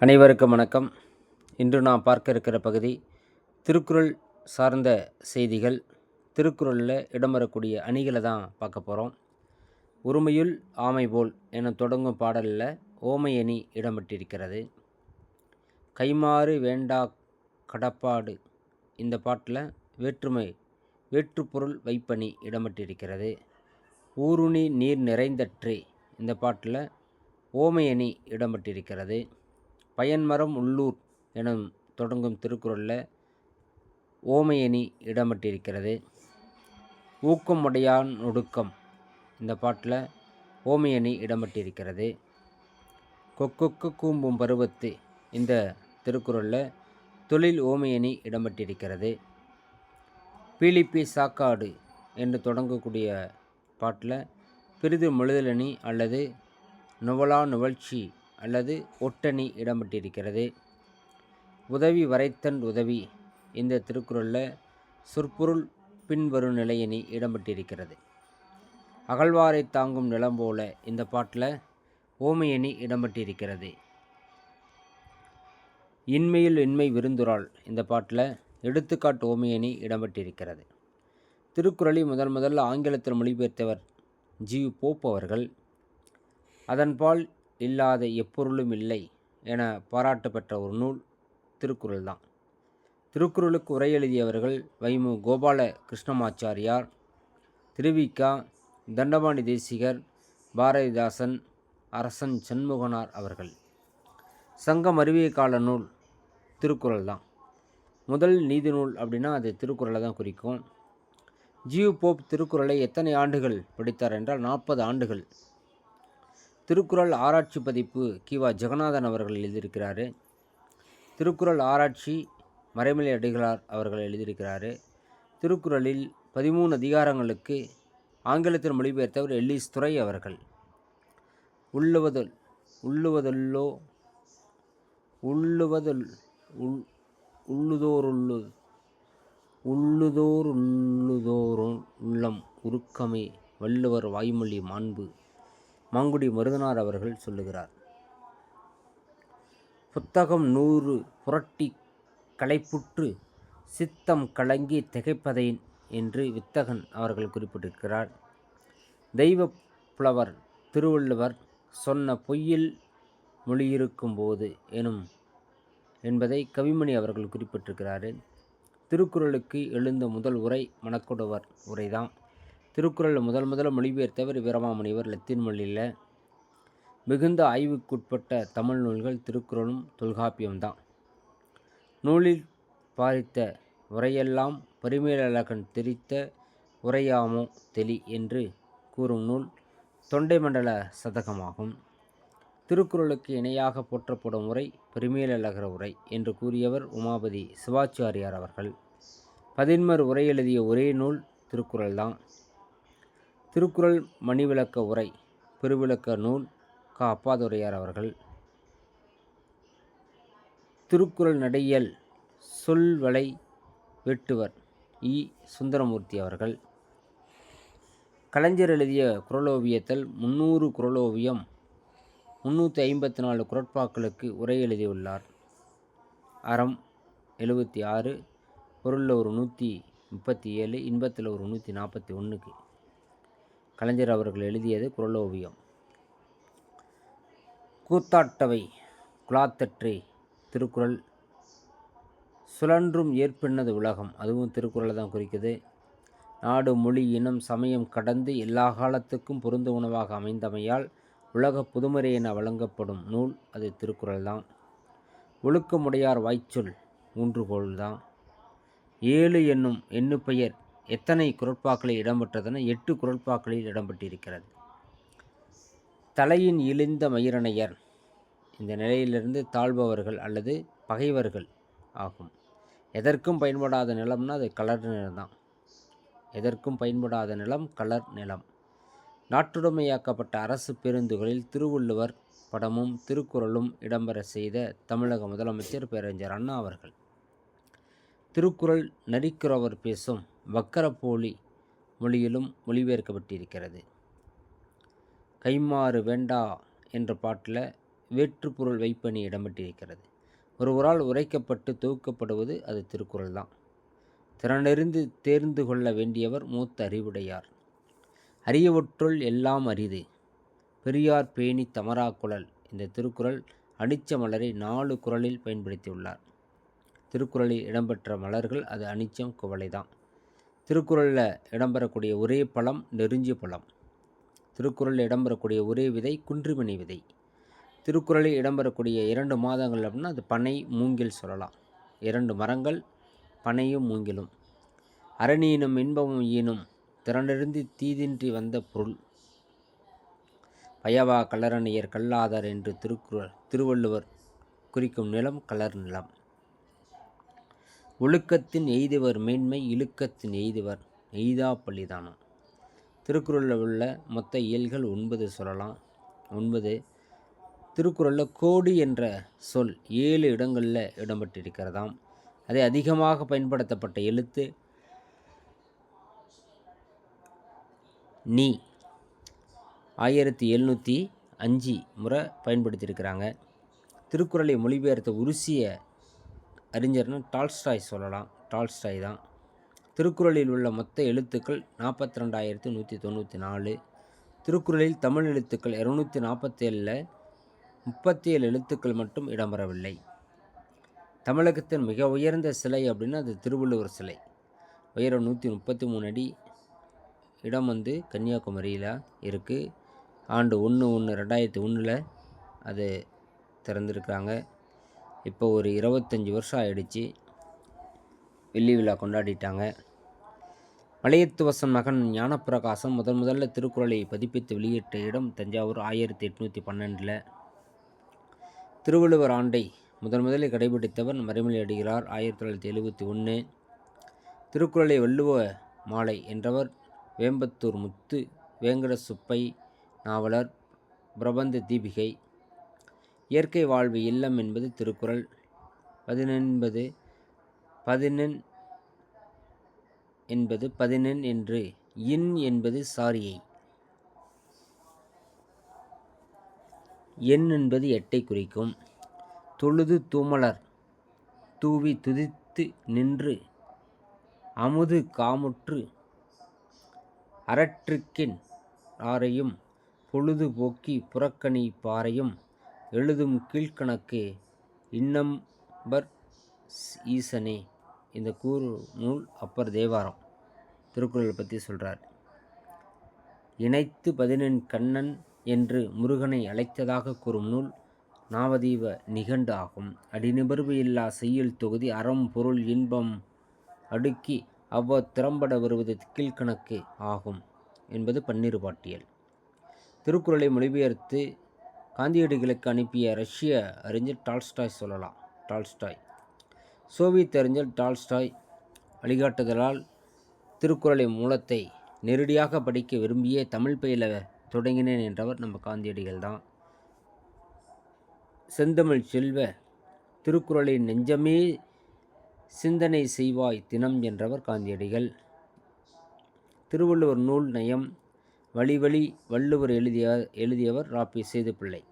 அனைவருக்கும் வணக்கம். இன்று நாம் பார்க்க இருக்கிற பகுதி திருக்குறள் சார்ந்த செய்திகள். திருக்குறளில் இடம்பெறக்கூடிய அணிகளை தான் பார்க்க போகிறோம் உரிமையுள் ஆமை போல் என தொடங்கும் பாடலில் ஓமை அணி இடம்பெற்றிருக்கிறது கைமாறு வேண்டா கடப்பாடு இந்த பாட்டில் வேற்றுமை வேற்றுப்பொருள் வைப்பணி இடம்பெற்றிருக்கிறது ஊருணி நீர் நிறைந்தற்றே இந்த பாட்டில் ஓமையணி இடம்பெற்றிருக்கிறது பயன்மரம் உள்ளூர் எனும் தொடங்கும் திருக்குறளில் ஓமையணி இடம்பெற்றிருக்கிறது. ஊக்கம் உடையான் ஒடுக்கம். இந்த பாட்டில் ஓமையணி இடம்பெற்றிருக்கிறது. கொக்கொக்கு கூம்பும் பருவத்து இந்த திருக்குறளில் தொழில் ஓமையணி இடம்பெற்றிருக்கிறது. பீலிப்பி சாக்காடு என்று தொடங்கக்கூடிய பாட்டில் பிரிது முழுதலணி அல்லது நுவலா நுவழ்ச்சி அல்லது ஒட்டணி இடம்பெற்றிருக்கிறது. உதவி வரைத்தன் உதவி. இந்த திருக்குறளில் சொற்பொருள் பின்வரும் நிலையணி இடம்பெற்றிருக்கிறது. அகழ்வாரை தாங்கும் நிலம் போல இந்த பாட்டில் ஓமையணி இடம்பெற்றிருக்கிறது. இன்மையில் இன்மை விருந்துராள் இந்த பாட்டில் எடுத்துக்காட்டு ஓமையணி இடம்பெற்றிருக்கிறது. திருக்குறளை முதன் முதல்ல ஆங்கிலத்தில் மொழிபெயர்த்தவர் ஜி. போப் அவர்கள். அதன்பால் இல்லாத எப்பொருளும் இல்லை என பாராட்டு பெற்ற ஒரு நூல் திருக்குறள் தான். திருக்குறளுக்கு உரை எழுதியவர்கள் வைமு கோபால கிருஷ்ணமாச்சாரியார் திருவிக்கா தண்டபாணி தேசிகர் பாரதிதாசன் அரசன் சண்முகனார் அவர்கள். சங்கம் அறிவிய கால நூல் திருக்குறள் தான். முதல் நீதி நூல் அப்படின்னா அது திருக்குறளை தான் குறிக்கும். ஜியு போப் திருக்குறளை எத்தனை ஆண்டுகள் படித்தார் என்றால் நாற்பது ஆண்டுகள். திருக்குறள் ஆராய்ச்சி பதிப்பு கிவா ஜெகநாதன் அவர்கள் எழுதியிருக்கிறாரு. திருக்குறள் ஆராய்ச்சி மறைமலை அடிகளார் அவர்கள் எழுதியிருக்கிறாரு. திருக்குறளில் பதிமூணு அதிகாரங்களுக்கு ஆங்கிலத்தில் மொழிபெயர்த்தவர் எல்லிஸ் துறை அவர்கள். உள்ளுவதல் உள்ளுவதல்லோ உள்ளுவதல் உள் உள்ளுதோருள்ளு உள்ளுதோர் உள்ளம் உருக்கமே வள்ளுவர் வாய்மொழி மாண்பு மங்குடி மருதனார் அவர்கள் சொல்லுகிறார். புத்தகம் நூறு புரட்டி களைப்புற்று சித்தம் கலங்கி திகைப்பதை என்று வித்தகன் அவர்கள் குறிப்பிட்டிருக்கிறார். தெய்வ புலவர் திருவள்ளுவர் சொன்ன பொய்யில் மொழியிருக்கும் போது எனும் என்பதை கவிமணி அவர்கள் குறிப்பிட்டிருக்கிறார். திருக்குறளுக்கு எழுந்த முதல் உரை மணக்குடவர் உரைதான். திருக்குறள் முதல் முதல்ல மொழிபெயர்த்தவர் வீரமாமுனிவர் லத்தீன் மொழியில் மிகுந்த ஆய்வுக்குட்பட்ட தமிழ் நூல்கள் திருக்குறளும் தொல்காப்பியம்தான். நூலில் பாரித்த உரையெல்லாம் பரிமேலழகன் தெரித்த உரையாமோ தெளி என்று கூறும் நூல் தொண்டை மண்டல சதகமாகும். திருக்குறளுக்கு இணையாக போற்றப்படும் உரை பரிமேலழகர் உரை என்று கூறியவர் உமாபதி சிவாச்சாரியார் அவர்கள். பதின்மர் உரை எழுதிய ஒரே நூல் திருக்குறள்தான். திருக்குறள் மணிவிளக்க உரை பெருவிளக்க நூல் க. அப்பாதுரையார் அவர்கள். திருக்குறள் நடையல் சொல்வளை வெட்டுவர் இ. சுந்தரமூர்த்தி அவர்கள். கலைஞர் எழுதிய குரலோவியத்தில் முந்நூறு குரலோவியம் முந்நூற்றி ஐம்பத்தி நாலு குரட்பாக்களுக்கு உரை எழுதியுள்ளார். அறம் எழுபத்தி ஆறு பொருளில் ஒரு நூற்றி முப்பத்தி ஏழு இன்பத்தில் ஒரு நூற்றி நாற்பத்தி ஒன்றுக்கு கலைஞர் அவர்கள் எழுதியது குரலோவியம் கூத்தாட்டவை குலாத்தற்றே திருக்குறள். சுழன்றும் ஏற்பின்னது உலகம் அதுவும் திருக்குறளை தான் குறிக்குது. நாடு மொழி இனம் சமயம் கடந்து எல்லா காலத்துக்கும் பொருந்த உணவாக அமைந்தமையால் உலக புதுமறை என வழங்கப்படும் நூல் அது திருக்குறள் தான். ஒழுக்கமுடையார் வாய்ச்சொல் ஊன்றுகோல் தான். ஏழு என்னும் எண்ணு பெயர் எத்தனை குரட்பாக்களில் இடம்பெற்றதென எட்டு குரட்பாக்களில் இடம்பெற்றிருக்கிறது. தலையின் இழிந்த மயிரணையர் இந்த நிலையிலிருந்து தாழ்பவர்கள் அல்லது பகைவர்கள் ஆகும். எதற்கும் பயன்படாத நிலம்னா அது கலர் நிலம் தான். எதற்கும் பயன்படாத நிலம் கலர் நிலம். நாட்டுடைமையாக்கப்பட்ட அரசு பேருந்துகளில் திருவள்ளுவர் படமும் திருக்குறளும் இடம்பெற செய்த தமிழக முதலமைச்சர் பேரறிஞர் அண்ணா அவர்கள். திருக்குறள் நரிக்குறவர் பேசும் வக்கரப்போலி மொழியிலும் மொழிபெயர்க்கப்பட்டிருக்கிறது. கைமாறு வேண்டா என்ற பாட்டில் வேற்றுப்பொருள் வைப்பணி இடம்பெற்றிருக்கிறது. ஒருவரால் உரைக்கப்பட்டு தொகுக்கப்படுவது அது திருக்குறள் தான் திறனறிந்து தேர்ந்து கொள்ள வேண்டியவர் மூத்த அறிவுடையார். அரியவற்றுள் எல்லாம் அரிது. பெரியார் பேணி தமரா குழல் இந்த திருக்குறள் அனிச்ச மலரை நாலு குரலில் பயன்படுத்தியுள்ளார். திருக்குறளில் இடம்பெற்ற மலர்கள் அது அனிச்சம் குவளை தான் திருக்குறளில் இடம்பெறக்கூடிய ஒரே பழம் நெருஞ்சி பழம். திருக்குறளில் இடம்பெறக்கூடிய ஒரே விதை குன்றிமணி விதை. திருக்குறளில் இடம்பெறக்கூடிய இரண்டு மாதங்கள் அப்படின்னா அது பனை மூங்கில் சொல்லலாம். இரண்டு மரங்கள் பனையும் மூங்கிலும். அரணியினும் இன்பமும் ஈனும் திறனிருந்து தீதின்றி வந்த பொருள். பயவா கல்லரணியர் கல்லாதார் என்று திருக்குறள் திருவள்ளுவர் குறிக்கும் நிலம் கலர் நிலம். ஒழுக்கத்தின் எய்துவர் மேன்மை இழுக்கத்தின் எய்துவர் எய்தா பள்ளிதானம் திருக்குறளில் உள்ள மொத்த இயல்கள் ஒன்பது சொல்லலாம். ஒன்பது திருக்குறளில் கோடி என்ற சொல் ஏழு இடங்களில் இடம்பெற்றிருக்கிறதாம். அதை அதிகமாக பயன்படுத்தப்பட்ட எழுத்து நீ ஆயிரத்தி எழுநூற்றி அஞ்சு முறை பயன்படுத்தியிருக்கிறாங்க. திருக்குறளை மொழிபெயர்த்த உருசிய அறிஞர்னு டால்ஸ்டாய் சொல்லலாம். டால்ஸ்டாய் தான். திருக்குறளில் உள்ள மொத்த எழுத்துக்கள் நாற்பத்தி ரெண்டாயிரத்து நூற்றி தொண்ணூற்றி நாலு. திருக்குறளில் தமிழ் எழுத்துக்கள் இரநூத்தி நாற்பத்தேழில் முப்பத்தி ஏழு எழுத்துக்கள் மட்டும் இடம்பெறவில்லை. தமிழகத்தின் மிக உயர்ந்த சிலை அப்படின்னா அது திருவள்ளுவர் சிலை. உயரம் நூற்றி முப்பத்தி மூணு அடி. இடம் வந்து கன்னியாகுமரியில் இருக்குது ஆண்டு ஒன்று ஒன்று ரெண்டாயிரத்தி ஒன்றில் அது திறந்திருக்கிறாங்க. இப்போ ஒரு இருபத்தஞ்சி வருஷம் ஆயிடுச்சு. வெள்ளி விழா கொண்டாடிட்டாங்க. மலையத்துவசன் மகன் ஞானப்பிரகாசம் முதன் முதல்ல திருக்குறளை பதிப்பித்து வெளியிட்ட இடம் தஞ்சாவூர் ஆயிரத்தி எட்நூற்றி பன்னெண்டில். திருவள்ளுவர் ஆண்டை முதன் முதலில் கடைபிடித்தவர் மறைமொழி அடிகிறார் ஆயிரத்தி தொள்ளாயிரத்தி எழுபத்தி ஒன்று திருக்குறளை வள்ளுவ மாலை என்றவர் வேம்பத்தூர் முத்து வேங்கட சுப்பை நாவலர் பிரபந்த தீபிகை இயற்கை வாழ்வு இல்லம் என்பது திருக்குறள். பதினெண்பது பதினெண் என்பது பதினெண் என்று இன் என்பது சாரியை. எண் என்பது எட்டை குறிக்கும். தொழுது தூமலர் தூவி துதித்து நின்று அமுது காமுற்று அறற்றுக்கின் ஆரையும் பொழுதுபோக்கி புறக்கணி பாறையும் எழுதும் கீழ்கணக்கு இன்னம்பர் ஈசனே. இந்த கூறு நூல் அப்பர் தேவாரம். திருக்குறள் பற்றி சொல்கிறார் இணைத்து பதினெண் கண்ணன் என்று முருகனை அழைத்ததாக கூறும் நூல் நாவதீவ நிகண்டு ஆகும். அடிநிபர்வு இல்லா செய்யுள் தொகுதி அறம் பொருள் இன்பம் அடுக்கி அவ்வ திறம்பட வருவது கீழ்கணக்கு ஆகும் என்பது பன்னிரு பாட்டியல். திருக்குறளை மொழிபெயர்த்து காந்தியடிகளுக்கு அனுப்பிய ரஷ்ய அறிஞர் டால்ஸ்டாய் சொல்லலாம். டால்ஸ்டாய். சோவியத் அறிஞர் டால்ஸ்டாய் வழிகாட்டுதலால் திருக்குறளை மூலத்தை நேரடியாக படிக்க விரும்பிய தமிழ் பயில தொடங்கினேன் என்றவர் நம்ம காந்தியடிகள் தான். செந்தமிழ் செல்வ திருக்குறளை நெஞ்சமே சிந்தனை செய்வாய் தினம் என்றவர் காந்தியடிகள். திருவள்ளுவர் நூல் நயம் வழிவழி வள்ளுவர் எழுதிய எழுதியவர் ராப்பி சேதுப்பிள்ளை.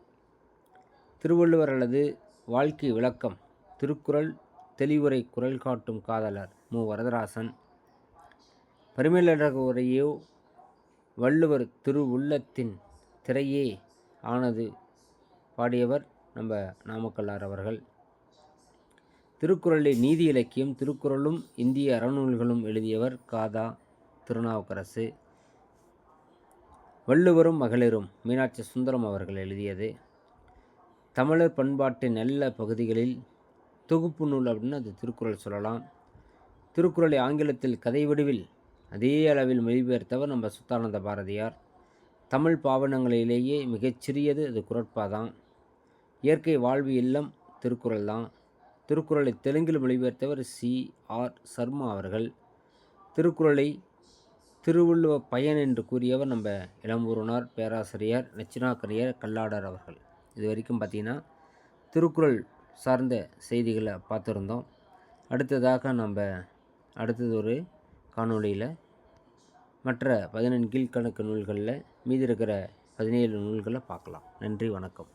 திருவள்ளுவர் அல்லது வாழ்க்கை விளக்கம் திருக்குறள் தெளிவுரை குரல் காட்டும் காதலர் மு. வரதராசன். பரிமேலழக உரையோ வள்ளுவர் திரு உள்ளத்தின் திரையே ஆனது பாடியவர் நம்ம நாமக்கல்லார் அவர்கள். திருக்குறளை நீதி இலக்கியம் திருக்குறளும் இந்திய அறநூல்களும் எழுதியவர் காதா திருநாவுக்கரசு. வள்ளுவரும் மகளிரும் மீனாட்சி சுந்தரம் அவர்கள் எழுதியது. தமிழர் பண்பாட்டின் நல்ல பகுதிகளில் தொகுப்பு நூல் அப்படின்னு அது திருக்குறள் சொல்லலாம். திருக்குறளை ஆங்கிலத்தில் கதை வடிவில் அதே அளவில் மொழிபெயர்த்தவர் நம்ம சுத்தானந்த பாரதியார். தமிழ் பாவனங்களிலேயே மிகச்சிறியது அது குரட்பா தான். இயற்கை வாழ்வு இல்லம் திருக்குறள் தான். திருக்குறளை தெலுங்கில் மொழிபெயர்த்தவர் சி. ஆர். சர்மா அவர்கள். திருக்குறளை திருவள்ளுவ பயன் என்று கூறியவர் நம்ம இளம்பூரனார் பேராசிரியர் நச்சினாக்கரியர் கல்லாடர் அவர்கள். இது வரைக்கும் பார்த்திங்கன்னா திருக்குறள் சார்ந்த செய்திகளை பார்த்துருந்தோம். அடுத்ததாக நம்ம அடுத்தது ஒரு காணொளியில் மற்ற பதினெண் கீழ்கணக்கு நூல்களில் மீதி இருக்கிற பதினேழு நூல்களை பார்க்கலாம். நன்றி வணக்கம்.